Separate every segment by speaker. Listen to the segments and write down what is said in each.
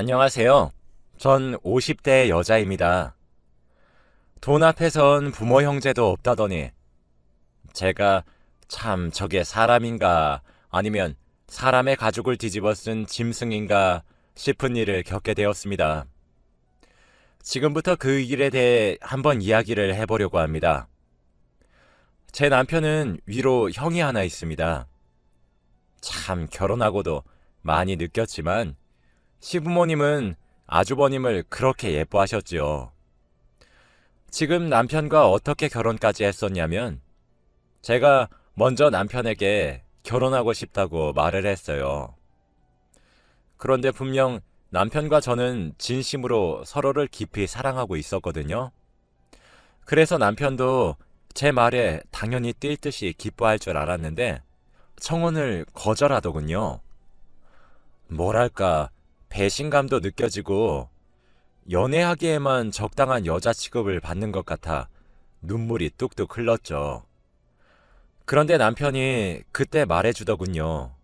Speaker 1: 안녕하세요. 전 50대 여자입니다. 돈 앞에선 부모 형제도 없다더니 제가 참 저게 사람인가 아니면 사람의 가죽을 뒤집어 쓴 짐승인가 싶은 일을 겪게 되었습니다. 지금부터 그 일에 대해 한번 이야기를 해보려고 합니다. 제 남편은 위로 형이 하나 있습니다. 참 결혼하고도 많이 느꼈지만 시부모님은 아주버님을 그렇게 예뻐하셨지요. 지금 남편과 어떻게 결혼까지 했었냐면 제가 먼저 남편에게 결혼하고 싶다고 말을 했어요. 그런데 분명 남편과 저는 진심으로 서로를 깊이 사랑하고 있었거든요. 그래서 남편도 제 말에 당연히 뛸 듯이 기뻐할 줄 알았는데 청혼을 거절하더군요. 뭐랄까, 배신감도 느껴지고 연애하기에만 적당한 여자 취급을 받는 것 같아 눈물이 뚝뚝 흘렀죠. 그런데 남편이 그때 말해주더군요.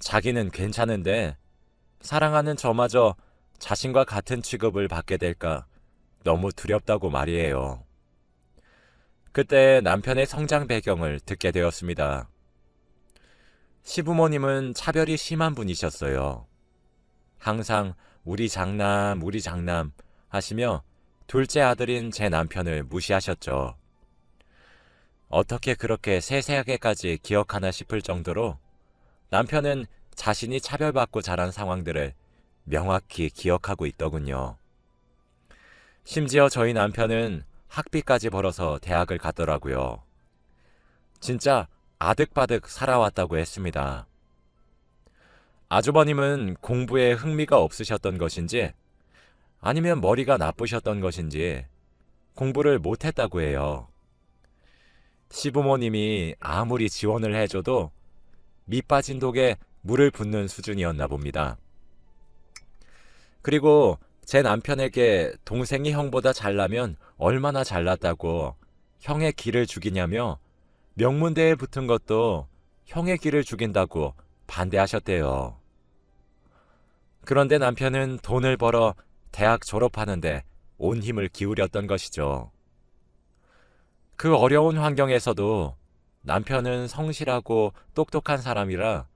Speaker 1: 자기는 괜찮은데 사랑하는 저마저 자신과 같은 취급을 받게 될까 너무 두렵다고 말이에요. 그때 남편의 성장 배경을 듣게 되었습니다. 시부모님은 차별이 심한 분이셨어요. 항상 우리 장남, 우리 장남 하시며 둘째 아들인 제 남편을 무시하셨죠. 어떻게 그렇게 세세하게까지 기억하나 싶을 정도로 남편은 자신이 차별받고 자란 상황들을 명확히 기억하고 있더군요. 심지어 저희 남편은 학비까지 벌어서 대학을 갔더라고요. 진짜 아득바득 살아왔다고 했습니다. 아주버님은 공부에 흥미가 없으셨던 것인지 아니면 머리가 나쁘셨던 것인지 공부를 못했다고 해요. 시부모님이 아무리 지원을 해줘도 밑 빠진 독에 물을 붓는 수준이었나 봅니다. 그리고 제 남편에게 동생이 형보다 잘나면 얼마나 잘났다고 형의 길을 죽이냐며 명문대에 붙은 것도 형의 길을 죽인다고 반대하셨대요. 그런데 남편은 돈을 벌어 대학 졸업하는데 온 힘을 기울였던 것이죠. 그 어려운 환경에서도 남편은 성실하고 똑똑한 사람이라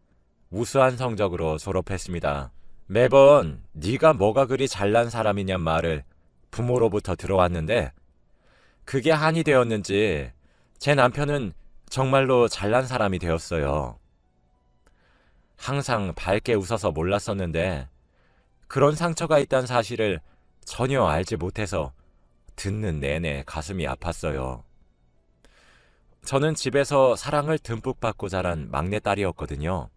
Speaker 1: 우수한 성적으로 졸업했습니다. 매번 네가 뭐가 그리 잘난 사람이냔 말을 부모로부터 들어왔는데 그게 한이 되었는지 제 남편은 정말로 잘난 사람이 되었어요. 항상 밝게 웃어서 몰랐었는데 그런 상처가 있다는 사실을 전혀 알지 못해서 듣는 내내 가슴이 아팠어요. 저는 집에서 사랑을 듬뿍 받고 자란 막내딸이었거든요.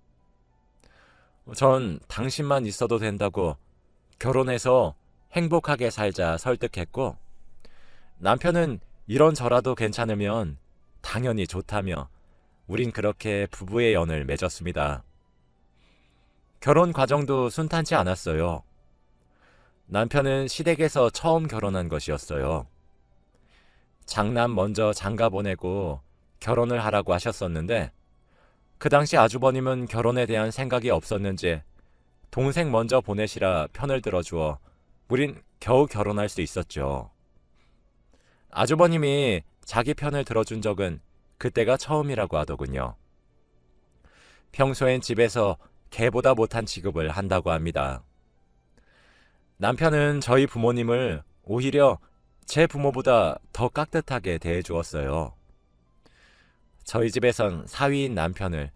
Speaker 1: 전 당신만 있어도 된다고 결혼해서 행복하게 살자 설득했고 남편은 이런 저라도 괜찮으면 당연히 좋다며 우린 그렇게 부부의 연을 맺었습니다. 결혼 과정도 순탄치 않았어요. 남편은 시댁에서 처음 결혼한 것이었어요. 장남 먼저 장가 보내고 결혼을 하라고 하셨었는데 그 당시 아주버님은 결혼에 대한 생각이 없었는지 동생 먼저 보내시라 편을 들어주어 우린 겨우 결혼할 수 있었죠. 아주버님이 자기 편을 들어준 적은 그때가 처음이라고 하더군요. 평소엔 집에서 개보다 못한 취급을 한다고 합니다. 남편은 저희 부모님을 오히려 제 부모보다 더 깍듯하게 대해 주었어요. 저희 집에선 사위인 남편을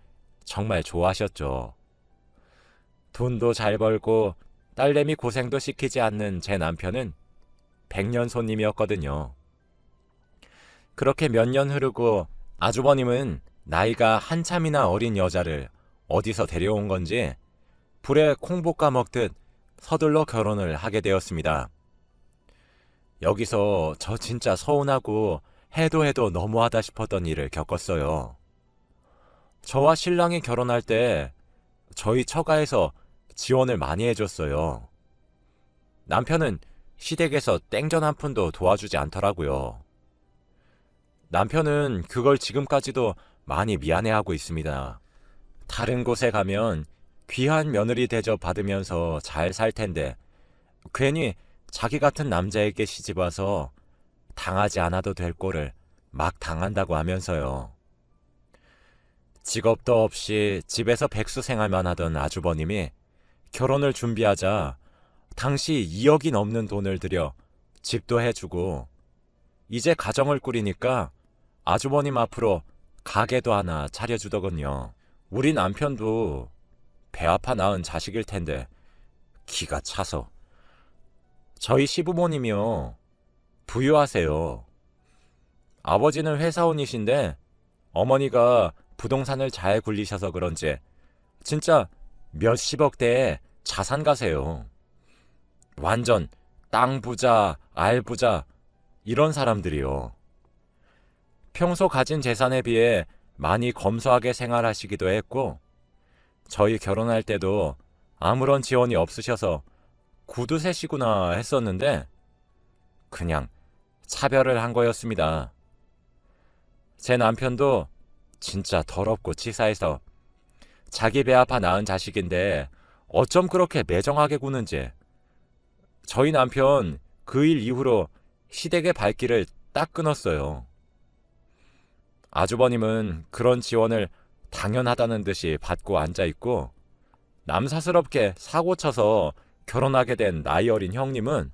Speaker 1: 정말 좋아하셨죠. 돈도 잘 벌고 딸내미 고생도 시키지 않는 제 남편은 백년 손님이었거든요. 그렇게 몇 년 흐르고 아주버님은 나이가 한참이나 어린 여자를 어디서 데려온 건지 불에 콩 볶아 먹듯 서둘러 결혼을 하게 되었습니다. 여기서 저 진짜 서운하고 해도 해도 너무하다 싶었던 일을 겪었어요. 저와 신랑이 결혼할 때 저희 처가에서 지원을 많이 해줬어요. 남편은 시댁에서 땡전 한 푼도 도와주지 않더라고요. 남편은 그걸 지금까지도 많이 미안해하고 있습니다. 다른 곳에 가면 귀한 며느리 대접 받으면서 잘 살 텐데 괜히 자기 같은 남자에게 시집 와서 당하지 않아도 될 꼴을 막 당한다고 하면서요. 직업도 없이 집에서 백수 생활만 하던 아주버님이 결혼을 준비하자 당시 2억이 넘는 돈을 들여 집도 해주고 이제 가정을 꾸리니까 아주버님 앞으로 가게도 하나 차려주더군요. 우리 남편도 배 아파 낳은 자식일 텐데 기가 차서 저희 시부모님이요 부유하세요. 아버지는 회사원이신데 어머니가 부동산을 잘 굴리셔서 그런지 진짜 몇십억 대의 자산 가세요. 완전 땅 부자, 알 부자 이런 사람들이요. 평소 가진 재산에 비해 많이 검소하게 생활하시기도 했고 저희 결혼할 때도 아무런 지원이 없으셔서 구두쇠시구나 했었는데 그냥 차별을 한 거였습니다. 제 남편도 진짜 더럽고 치사해서 자기 배 아파 낳은 자식인데 어쩜 그렇게 매정하게 구는지 저희 남편 그 일 이후로 시댁의 발길을 딱 끊었어요. 아주버님은 그런 지원을 당연하다는 듯이 받고 앉아 있고 남사스럽게 사고 쳐서 결혼하게 된 나이 어린 형님은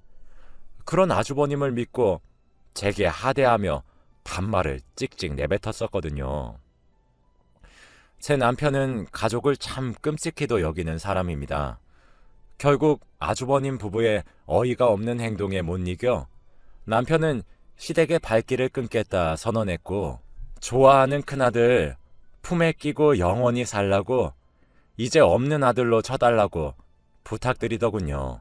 Speaker 1: 그런 아주버님을 믿고 제게 하대하며 반말을 찍찍 내뱉었었거든요. 제 남편은 가족을 참 끔찍히도 여기는 사람입니다. 결국 아주버님 부부의 어이가 없는 행동에 못 이겨 남편은 시댁의 발길을 끊겠다 선언했고 좋아하는 큰아들 품에 끼고 영원히 살라고 이제 없는 아들로 쳐달라고 부탁드리더군요.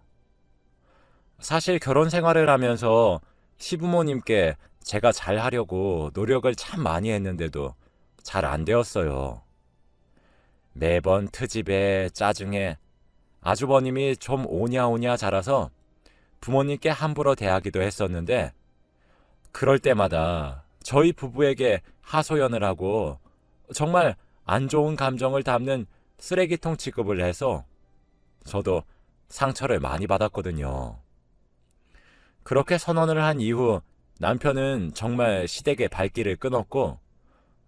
Speaker 1: 사실 결혼 생활을 하면서 시부모님께 제가 잘 하려고 노력을 참 많이 했는데도 잘 안 되었어요. 매번 트집에 짜증에 아주버님이 좀 오냐오냐 자라서 부모님께 함부로 대하기도 했었는데 그럴 때마다 저희 부부에게 하소연을 하고 정말 안 좋은 감정을 담는 쓰레기통 취급을 해서 저도 상처를 많이 받았거든요. 그렇게 선언을 한 이후 남편은 정말 시댁의 발길을 끊었고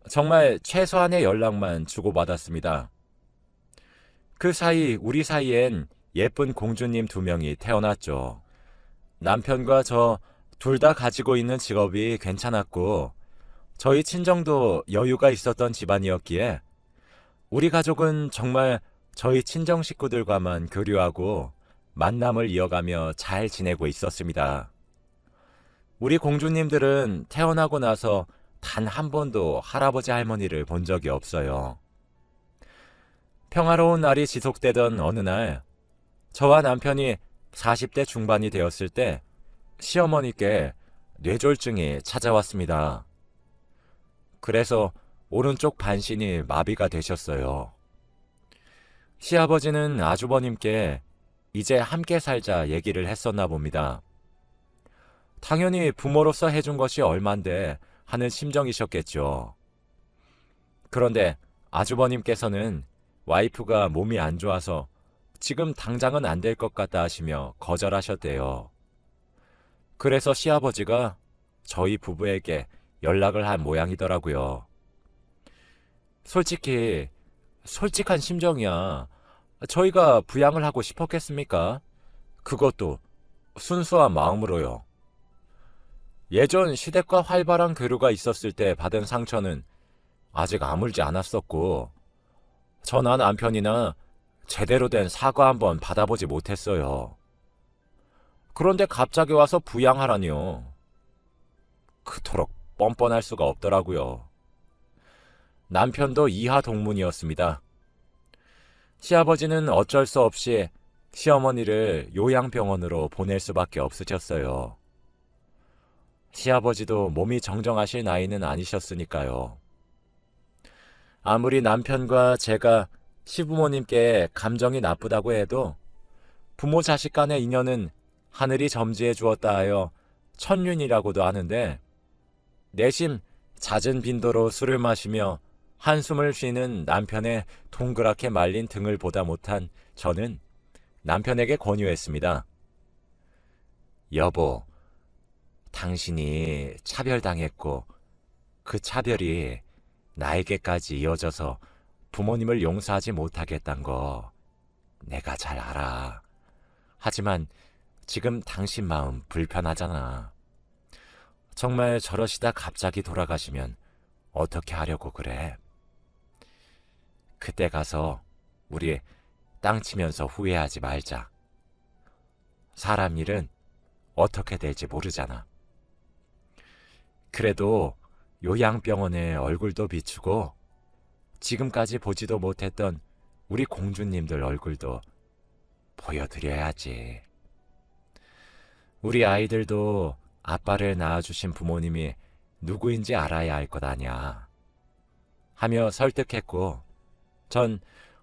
Speaker 1: 정말 최소한의 연락만 주고받았습니다. 그 사이 우리 사이엔 예쁜 공주님 두 명이 태어났죠. 남편과 저 둘 다 가지고 있는 직업이 괜찮았고 저희 친정도 여유가 있었던 집안이었기에 우리 가족은 정말 저희 친정 식구들과만 교류하고 만남을 이어가며 잘 지내고 있었습니다. 우리 공주님들은 태어나고 나서 단 한 번도 할아버지 할머니를 본 적이 없어요. 평화로운 날이 지속되던 어느 날, 저와 남편이 40대 중반이 되었을 때 시어머니께 뇌졸중이 찾아왔습니다. 그래서 오른쪽 반신이 마비가 되셨어요. 시아버지는 아주버님께 이제 함께 살자 얘기를 했었나 봅니다. 당연히 부모로서 해준 것이 얼만데 하는 심정이셨겠죠. 그런데 아주버님께서는 와이프가 몸이 안 좋아서 지금 당장은 안 될 것 같다 하시며 거절하셨대요. 그래서 시아버지가 저희 부부에게 연락을 한 모양이더라고요. 솔직히, 솔직한 심정이야. 저희가 부양을 하고 싶었겠습니까? 그것도 순수한 마음으로요. 예전 시댁과 활발한 교류가 있었을 때 받은 상처는 아직 아물지 않았었고, 저나 남편이나 제대로 된 사과 한번 받아보지 못했어요. 그런데 갑자기 와서 부양하라니요. 그토록 뻔뻔할 수가 없더라고요. 남편도 이하 동문이었습니다. 시아버지는 어쩔 수 없이 시어머니를 요양병원으로 보낼 수밖에 없으셨어요. 시아버지도 몸이 정정하실 나이는 아니셨으니까요. 아무리 남편과 제가 시부모님께 감정이 나쁘다고 해도 부모 자식 간의 인연은 하늘이 점지해 주었다 하여 천륜이라고도 하는데 내심 잦은 빈도로 술을 마시며 한숨을 쉬는 남편의 동그랗게 말린 등을 보다 못한 저는 남편에게 권유했습니다. 여보, 당신이 차별당했고 그 차별이 나에게까지 이어져서 부모님을 용서하지 못하겠단 거 내가 잘 알아. 하지만 지금 당신 마음 불편하잖아. 정말 저러시다 갑자기 돌아가시면 어떻게 하려고 그래? 그때 가서 우리 땅 치면서 후회하지 말자. 사람 일은 어떻게 될지 모르잖아. 그래도 요양병원의 얼굴도 비추고 지금까지 보지도 못했던 우리 공주님들 얼굴도 보여드려야지. 우리 아이들도 아빠를 낳아주신 부모님이 누구인지 알아야 할 것 아냐. 하며 설득했고, 전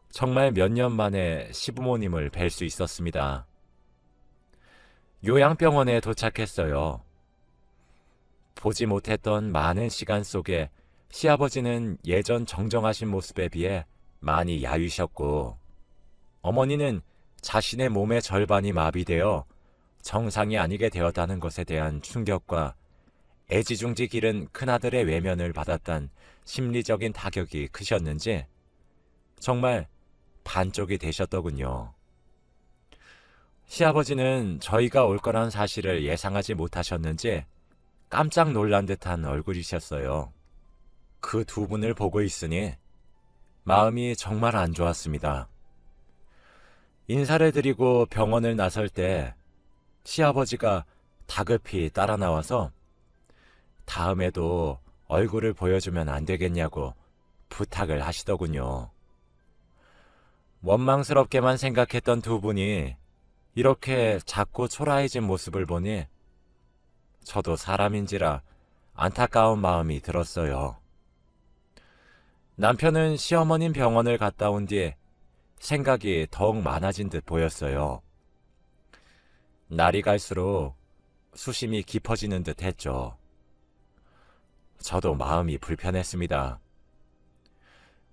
Speaker 1: 정말 몇 년 만에 시부모님을 뵐 수 있었습니다. 요양병원에 도착했어요. 보지 못했던 많은 시간 속에 시아버지는 예전 정정하신 모습에 비해 많이 야위셨고, 어머니는 자신의 몸의 절반이 마비되어 정상이 아니게 되었다는 것에 대한 충격과 애지중지 기른 큰아들의 외면을 받았던 심리적인 타격이 크셨는지 정말 반쪽이 되셨더군요. 시아버지는 저희가 올 거란 사실을 예상하지 못하셨는지 깜짝 놀란 듯한 얼굴이셨어요. 그 두 분을 보고 있으니 마음이 정말 안 좋았습니다. 인사를 드리고 병원을 나설 때 시아버지가 다급히 따라 나와서 다음에도 얼굴을 보여주면 안 되겠냐고 부탁을 하시더군요. 원망스럽게만 생각했던 두 분이 이렇게 작고 초라해진 모습을 보니 저도 사람인지라 안타까운 마음이 들었어요. 남편은 시어머님 병원을 갔다 온 뒤에 생각이 더욱 많아진 듯 보였어요. 날이 갈수록 수심이 깊어지는 듯 했죠. 저도 마음이 불편했습니다.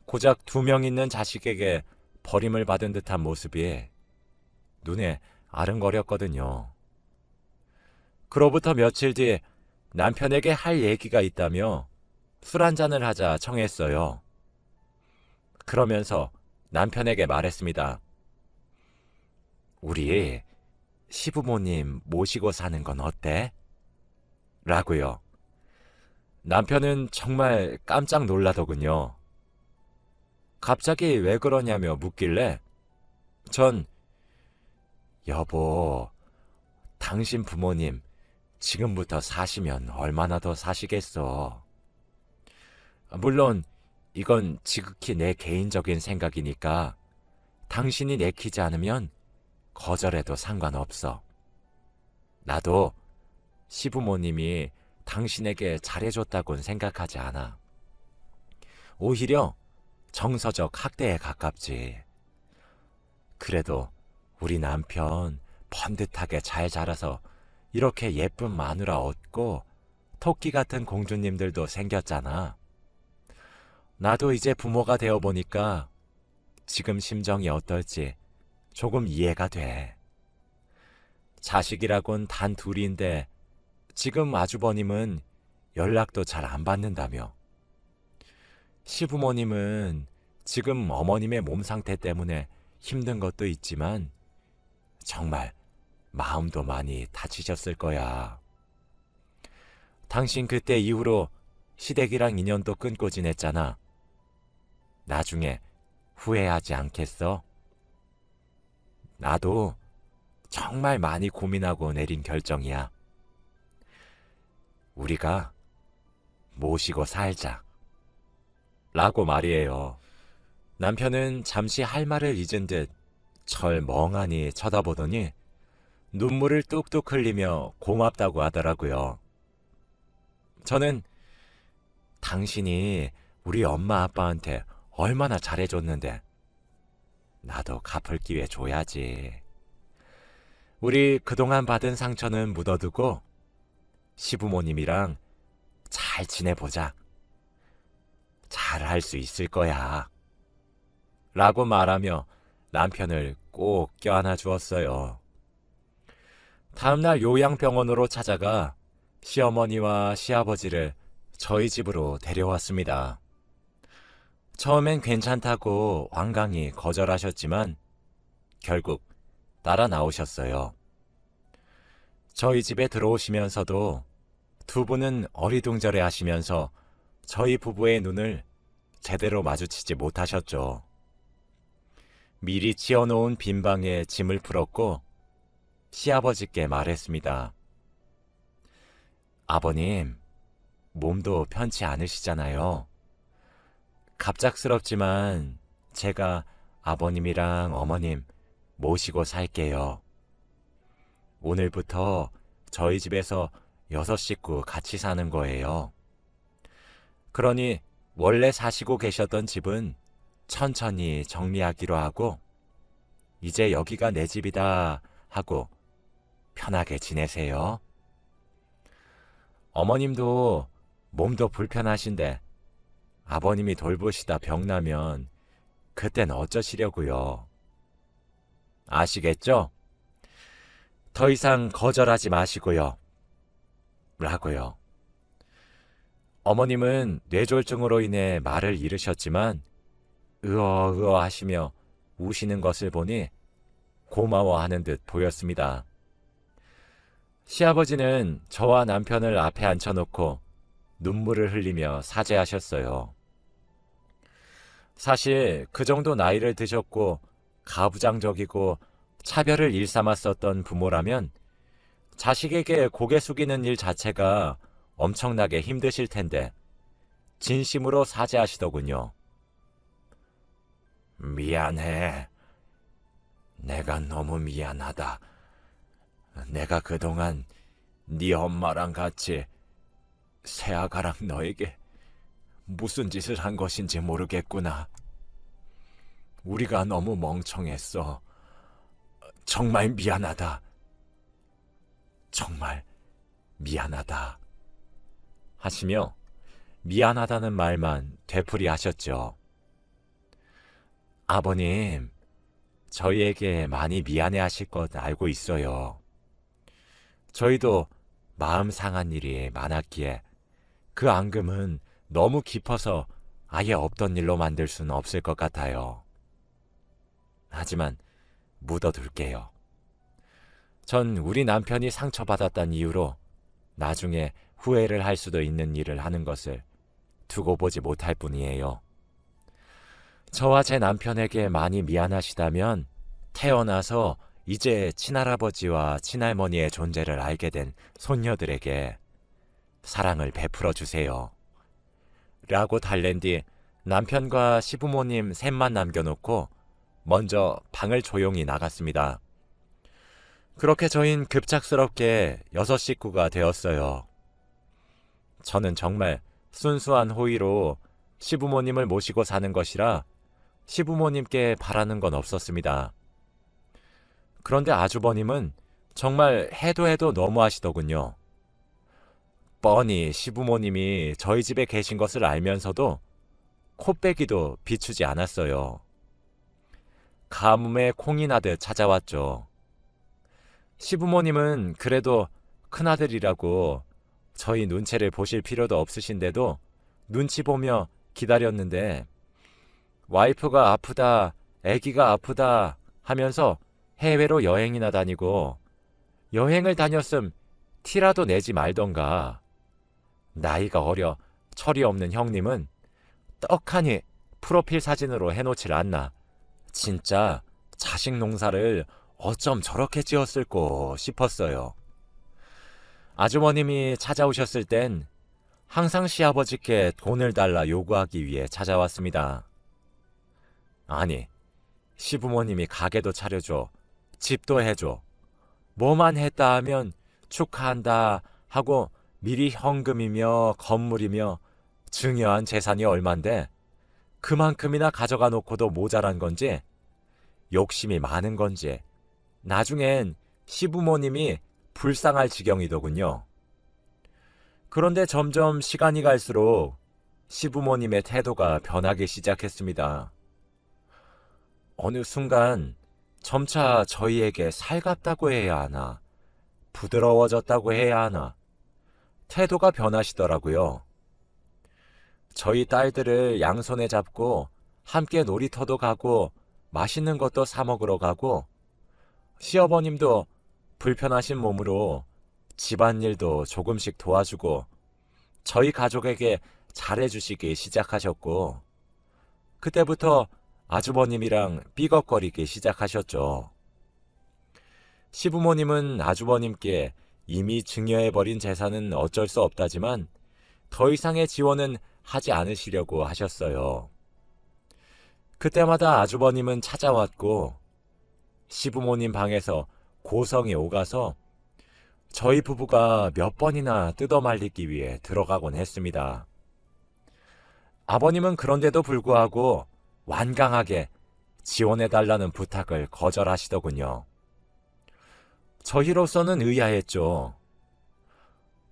Speaker 1: 고작 두 명 있는 자식에게 버림을 받은 듯한 모습이 눈에 아른거렸거든요. 그로부터 며칠 뒤 남편에게 할 얘기가 있다며 술 한잔을 하자 청했어요. 그러면서 남편에게 말했습니다. 우리 시부모님 모시고 사는 건 어때? 라고요. 남편은 정말 깜짝 놀라더군요. 갑자기 왜 그러냐며 묻길래 전 여보, 당신 부모님 지금부터 사시면 얼마나 더 사시겠어. 물론 이건 지극히 내 개인적인 생각이니까 당신이 내키지 않으면 거절해도 상관없어. 나도 시부모님이 당신에게 잘해줬다고는 생각하지 않아. 오히려 정서적 학대에 가깝지. 그래도 우리 남편 번듯하게 잘 자라서 이렇게 예쁜 마누라 얻고 토끼 같은 공주님들도 생겼잖아. 나도 이제 부모가 되어 보니까 지금 심정이 어떨지 조금 이해가 돼. 자식이라곤 단 둘인데 지금 아주버님은 연락도 잘 안 받는다며. 시부모님은 지금 어머님의 몸 상태 때문에 힘든 것도 있지만 정말 마음도 많이 다치셨을 거야. 당신 그때 이후로 시댁이랑 인연도 끊고 지냈잖아. 나중에 후회하지 않겠어? 나도 정말 많이 고민하고 내린 결정이야. 우리가 모시고 살자. 라고 말이에요. 남편은 잠시 할 말을 잊은 듯절 멍하니 쳐다보더니 눈물을 뚝뚝 흘리며 고맙다고 하더라고요. 저는 당신이 우리 엄마 아빠한테 얼마나 잘해줬는데 나도 갚을 기회 줘야지. 우리 그동안 받은 상처는 묻어두고 시부모님이랑 잘 지내보자. 잘 할 수 있을 거야. 라고 말하며 남편을 꼭 껴안아 주었어요. 다음날 요양병원으로 찾아가 시어머니와 시아버지를 저희 집으로 데려왔습니다. 처음엔 괜찮다고 완강히 거절하셨지만 결국 따라 나오셨어요. 저희 집에 들어오시면서도 두 분은 어리둥절해 하시면서 저희 부부의 눈을 제대로 마주치지 못하셨죠. 미리 치워놓은 빈 방에 짐을 풀었고 시아버지께 말했습니다. 아버님, 몸도 편치 않으시잖아요. 갑작스럽지만 제가 아버님이랑 어머님 모시고 살게요. 오늘부터 저희 집에서 여섯 식구 같이 사는 거예요. 그러니 원래 사시고 계셨던 집은 천천히 정리하기로 하고 이제 여기가 내 집이다 하고 편하게 지내세요. 어머님도 몸도 불편하신데 아버님이 돌보시다 병나면 그땐 어쩌시려고요. 아시겠죠? 더 이상 거절하지 마시고요. 라고요. 어머님은 뇌졸중으로 인해 말을 잃으셨지만 으어으어 하시며 우시는 것을 보니 고마워하는 듯 보였습니다. 시아버지는 저와 남편을 앞에 앉혀놓고 눈물을 흘리며 사죄하셨어요. 사실 그 정도 나이를 드셨고 가부장적이고 차별을 일삼았었던 부모라면 자식에게 고개 숙이는 일 자체가 엄청나게 힘드실 텐데 진심으로 사죄하시더군요. 미안해. 내가 너무 미안하다. 내가 그동안 네 엄마랑 같이 새아가랑 너에게 무슨 짓을 한 것인지 모르겠구나. 우리가 너무 멍청했어. 정말 미안하다. 정말 미안하다. 하시며 미안하다는 말만 되풀이 하셨죠. 아버님, 저희에게 많이 미안해 하실 것 알고 있어요. 저희도 마음 상한 일이 많았기에 그 앙금은 너무 깊어서 아예 없던 일로 만들 수는 없을 것 같아요. 하지만 묻어둘게요. 전 우리 남편이 상처받았단 이유로 나중에 후회를 할 수도 있는 일을 하는 것을 두고 보지 못할 뿐이에요. 저와 제 남편에게 많이 미안하시다면 태어나서 이제 친할아버지와 친할머니의 존재를 알게 된 손녀들에게 사랑을 베풀어 주세요. 라고 달랜 뒤 남편과 시부모님 셋만 남겨놓고 먼저 방을 조용히 나갔습니다. 그렇게 저흰 급작스럽게 여섯 식구가 되었어요. 저는 정말 순수한 호의로 시부모님을 모시고 사는 것이라 시부모님께 바라는 건 없었습니다. 그런데 아주버님은 정말 해도 해도 너무하시더군요. 뻔히 시부모님이 저희 집에 계신 것을 알면서도 코빼기도 비추지 않았어요. 가뭄에 콩이 나듯 찾아왔죠. 시부모님은 그래도 큰아들이라고 저희 눈치를 보실 필요도 없으신데도 눈치 보며 기다렸는데 와이프가 아프다, 아기가 아프다 하면서 해외로 여행이나 다니고 여행을 다녔음 티라도 내지 말던가. 나이가 어려 철이 없는 형님은 떡하니 프로필 사진으로 해놓질 않나. 진짜 자식 농사를 어쩜 저렇게 지었을꼬 싶었어요. 아주머님이 찾아오셨을 땐 항상 시아버지께 돈을 달라 요구하기 위해 찾아왔습니다. 아니, 시부모님이 가게도 차려줘, 집도 해줘. 뭐만 했다 하면 축하한다 하고 미리 현금이며 건물이며 중요한 재산이 얼만데 그만큼이나 가져가 놓고도 모자란 건지 욕심이 많은 건지 나중엔 시부모님이 불쌍할 지경이더군요. 그런데 점점 시간이 갈수록 시부모님의 태도가 변하기 시작했습니다. 어느 순간 점차 저희에게 살갑다고 해야 하나, 부드러워졌다고 해야 하나, 태도가 변하시더라고요. 저희 딸들을 양손에 잡고 함께 놀이터도 가고 맛있는 것도 사 먹으러 가고 시어머님도 불편하신 몸으로 집안일도 조금씩 도와주고 저희 가족에게 잘해주시기 시작하셨고 그때부터 아주버님이랑 삐걱거리기 시작하셨죠. 시부모님은 아주버님께 이미 증여해버린 재산은 어쩔 수 없다지만 더 이상의 지원은 하지 않으시려고 하셨어요. 그때마다 아주버님은 찾아왔고 시부모님 방에서 고성이 오가서 저희 부부가 몇 번이나 뜯어 말리기 위해 들어가곤 했습니다. 아버님은 그런데도 불구하고 완강하게 지원해달라는 부탁을 거절하시더군요. 저희로서는 의아했죠.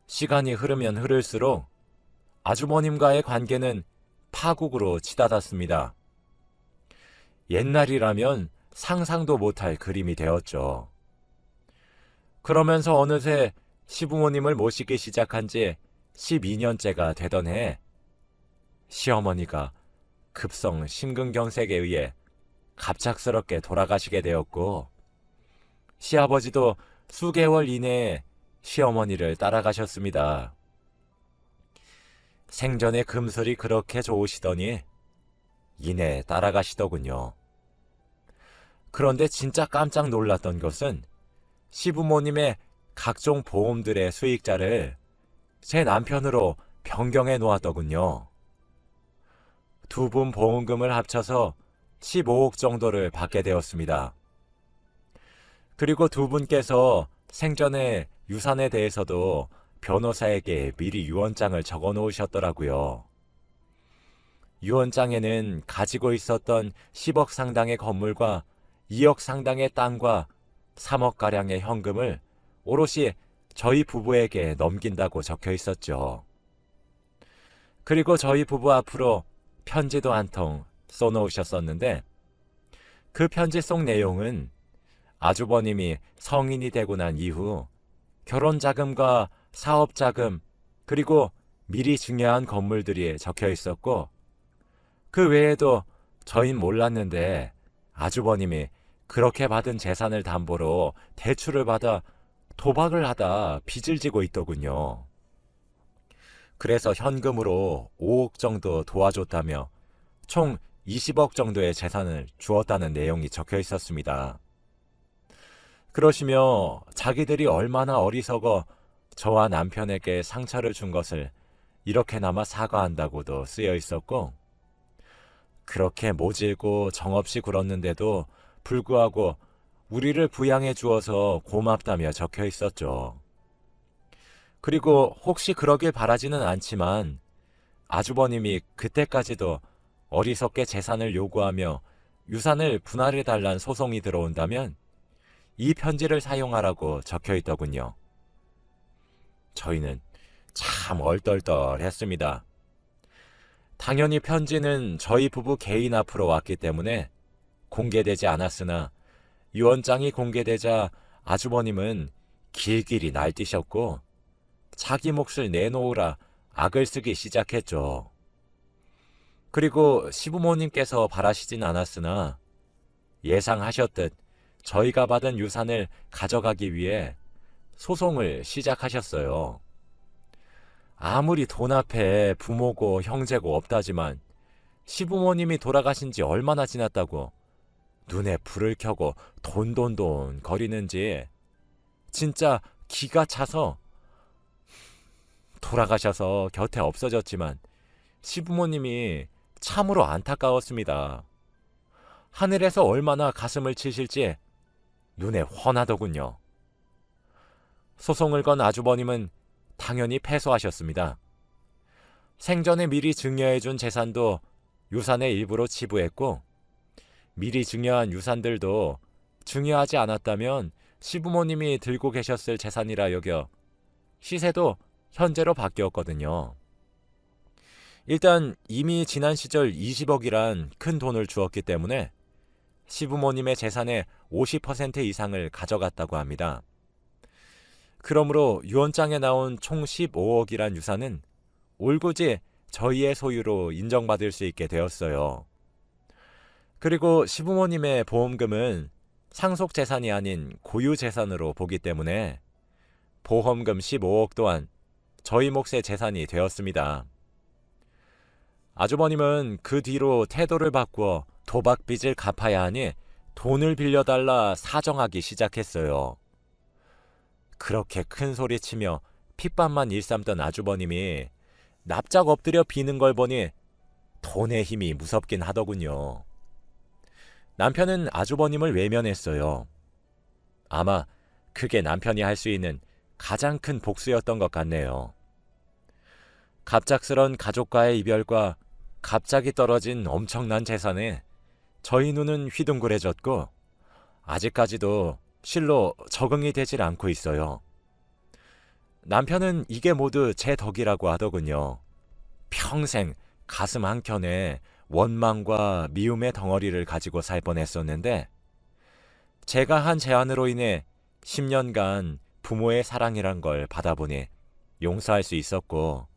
Speaker 1: 시간이 흐르면 흐를수록 아주버님과의 관계는 파국으로 치닫았습니다. 옛날이라면 상상도 못할 그림이 되었죠. 그러면서 어느새 시부모님을 모시기 시작한 지 12년째가 되던 해, 시어머니가 급성 심근경색에 의해 갑작스럽게 돌아가시게 되었고, 시아버지도 수개월 이내에 시어머니를 따라가셨습니다. 생전에 금슬이 그렇게 좋으시더니 이내 따라가시더군요. 그런데 진짜 깜짝 놀랐던 것은 시부모님의 각종 보험들의 수익자를 제 남편으로 변경해 놓았더군요. 두 분 보험금을 합쳐서 15억 정도를 받게 되었습니다. 그리고 두 분께서 생전에 유산에 대해서도 변호사에게 미리 유언장을 적어 놓으셨더라고요. 유언장에는 가지고 있었던 10억 상당의 건물과 2억 상당의 땅과 3억가량의 현금을 오롯이 저희 부부에게 넘긴다고 적혀 있었죠. 그리고 저희 부부 앞으로 편지도 한 통 써놓으셨었는데 그 편지 속 내용은 아주버님이 성인이 되고 난 이후 결혼 자금과 사업 자금 그리고 미리 증여한 건물들이 적혀 있었고 그 외에도 저흰 몰랐는데 아주버님이 그렇게 받은 재산을 담보로 대출을 받아 도박을 하다 빚을 지고 있더군요. 그래서 현금으로 5억 정도 도와줬다며 총 20억 정도의 재산을 주었다는 내용이 적혀 있었습니다. 그러시며 자기들이 얼마나 어리석어 저와 남편에게 상처를 준 것을 이렇게나마 사과한다고도 쓰여 있었고, 그렇게 모질고 정없이 굴었는데도 불구하고 우리를 부양해 주어서 고맙다며 적혀 있었죠. 그리고 혹시 그러길 바라지는 않지만 아주버님이 그때까지도 어리석게 재산을 요구하며 유산을 분할해 달란 소송이 들어온다면 이 편지를 사용하라고 적혀 있더군요. 저희는 참 얼떨떨했습니다. 당연히 편지는 저희 부부 개인 앞으로 왔기 때문에 공개되지 않았으나 유언장이 공개되자 아주버님은 길길이 날뛰셨고 자기 몫을 내놓으라 악을 쓰기 시작했죠. 그리고 시부모님께서 바라시진 않았으나 예상하셨듯 저희가 받은 유산을 가져가기 위해 소송을 시작하셨어요. 아무리 돈 앞에 부모고 형제고 없다지만 시부모님이 돌아가신 지 얼마나 지났다고 눈에 불을 켜고 돈돈돈 거리는지 진짜 기가 차서 돌아가셔서 곁에 없어졌지만 시부모님이 참으로 안타까웠습니다. 하늘에서 얼마나 가슴을 치실지 눈에 훤하더군요. 소송을 건 아주버님은 당연히 패소하셨습니다. 생전에 미리 증여해준 재산도 유산의 일부로 치부했고, 미리 증여한 유산들도 증여하지 않았다면 시부모님이 들고 계셨을 재산이라 여겨 시세도 현재로 바뀌었거든요. 일단 이미 지난 시절 20억이란 큰 돈을 주었기 때문에 시부모님의 재산의 50% 이상을 가져갔다고 합니다. 그러므로 유언장에 나온 총 15억이란 유산은 올고지 저희의 소유로 인정받을 수 있게 되었어요. 그리고 시부모님의 보험금은 상속 재산이 아닌 고유 재산으로 보기 때문에 보험금 15억 또한 저희 몫의 재산이 되었습니다. 아주버님은 그 뒤로 태도를 바꾸어 도박 빚을 갚아야 하니 돈을 빌려달라 사정하기 시작했어요. 그렇게 큰 소리 치며 핏밥만 일삼던 아주버님이 납작 엎드려 비는 걸 보니 돈의 힘이 무섭긴 하더군요. 남편은 아주버님을 외면했어요. 아마 그게 남편이 할 수 있는 가장 큰 복수였던 것 같네요. 갑작스런 가족과의 이별과 갑자기 떨어진 엄청난 재산에 저희 눈은 휘둥그레졌고 아직까지도 실로 적응이 되질 않고 있어요. 남편은 이게 모두 제 덕이라고 하더군요. 평생 가슴 한켠에 원망과 미움의 덩어리를 가지고 살 뻔했었는데 제가 한 제안으로 인해 10년간 부모의 사랑이란 걸 받아보니 용서할 수 있었고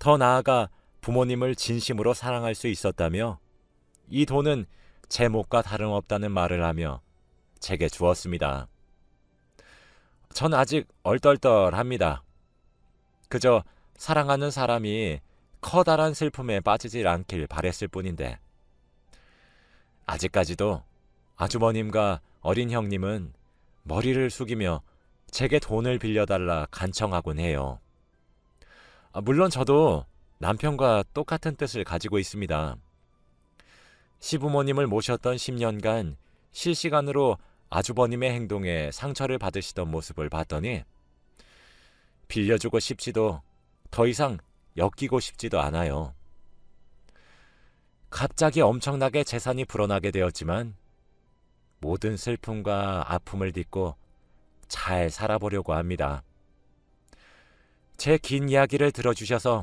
Speaker 1: 더 나아가 부모님을 진심으로 사랑할 수 있었다며 이 돈은 제 몫과 다름없다는 말을 하며 제게 주었습니다. 전 아직 얼떨떨합니다. 그저 사랑하는 사람이 커다란 슬픔에 빠지질 않길 바랬을 뿐인데 아직까지도 아주버님과 어린 형님은 머리를 숙이며 제게 돈을 빌려달라 간청하곤 해요. 아, 물론 저도 남편과 똑같은 뜻을 가지고 있습니다. 시부모님을 모셨던 10년간 실시간으로 아주버님의 행동에 상처를 받으시던 모습을 봤더니 빌려주고 싶지도 더 이상 엮이고 싶지도 않아요. 갑자기 엄청나게 재산이 불어나게 되었지만 모든 슬픔과 아픔을 딛고 잘 살아보려고 합니다. 제 긴 이야기를 들어주셔서